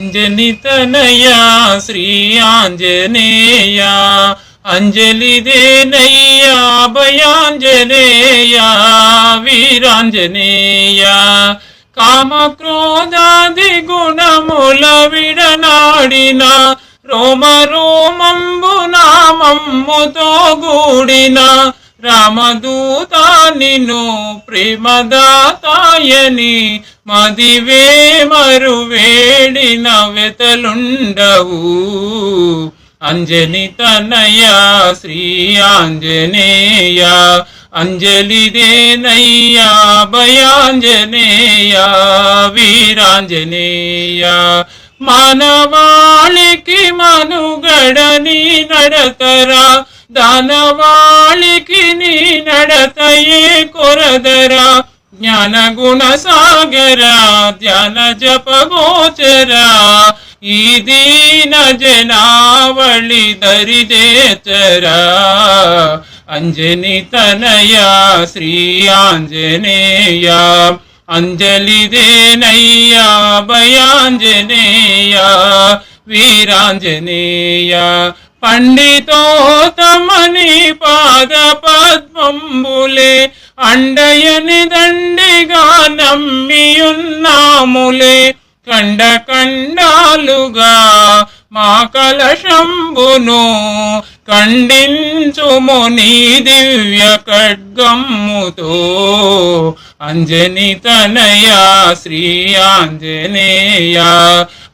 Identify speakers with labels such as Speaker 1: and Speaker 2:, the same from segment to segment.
Speaker 1: అంజనితనయా శ్రీ ఆంజనేయ. అంజలిదేనయ్యా భయాంజనేయ వీరాంజనేయ. కామ క్రోధాది గుణముల విడనాడిన రోమ రోమంబు నామమ్ముతో గూడిన రామదూత నిన్ను ప్రేమదాతాయని మదివే మరువేడిన వెతలుండవు. అంజని తనయ శ్రీ ఆంజనేయ అంజలిదేనయ్యా భయాంజనేయ వీరాంజనేయ. మానవాళికి మనుగడని నడతరా ದಾನವಾಳಿಕಿ ನೀ ನಡತಯೇ ಕೊರದರ ಜ್ಞಾನ ಗುಣ ಸಾಗರ ಧ್ಯಾನ ಜಪ ಗೋಚರ ಈ ದೀನ ಜನಾವಳಿ ದರಿದೇತರ ಅಂಜನಿ ತನಯ ಶ್ರೀ ಆಂಜನೇಯ ಅಂಜಲಿ ದೇನಯ್ಯ ಭಯಾಂಜನೇಯ ವೀರಾಂಜನೇಯ పండితోతమని పాద పద్మంబులే అండయని దండిగా నమ్మియున్నాములే కండ కండాలుగా మా కలశంబును కండిన్ ఖండించుము నీ దివ్య ఖడ్గమ్ముతో అంజని తనయా శ్రీ ఆంజనేయ.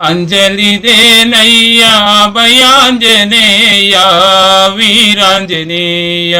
Speaker 1: అంజలి దేనయ్యా భయాంజనేయ వీరాంజనేయ.